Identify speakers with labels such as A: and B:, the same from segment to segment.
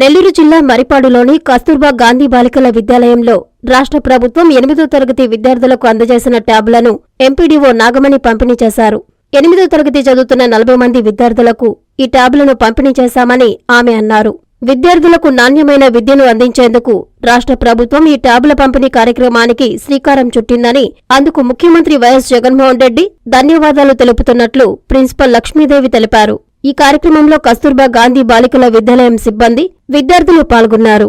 A: నెల్లూరు జిల్లా మరిపాడులోని కస్తూర్బా గాంధీ బాలికల విద్యాలయంలో రాష్ట్ర ప్రభుత్వం ఎనిమిదో తరగతి విద్యార్థులకు అందజేసిన ట్యాబ్లను ఎంపీడీఓ నాగమణి పంపిణీ చేశారు. ఎనిమిదో తరగతి చదువుతున్న నలభై మంది విద్యార్థులకు ఈ ట్యాబ్లను పంపిణీ చేశామని ఆమె అన్నారు. విద్యార్థులకు నాణ్యమైన విద్యను అందించేందుకు రాష్ట్ర ప్రభుత్వం ఈ ట్యాబ్ల పంపిణీ కార్యక్రమానికి శ్రీకారం చుట్టిందని అందుకు ముఖ్యమంత్రి వైఎస్ జగన్మోహన్ రెడ్డి ధన్యవాదాలు తెలుపుతున్నట్లు ప్రిన్సిపల్ లక్ష్మీదేవి తెలిపారు. ఈ కార్యక్రమంలో కస్తూర్బా గాంధీ బాలికల విద్యాలయం సిబ్బంది విద్యార్థులు పాల్గొన్నారు.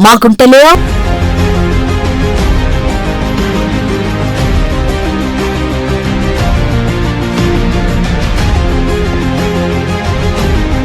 B: మా గుంటలో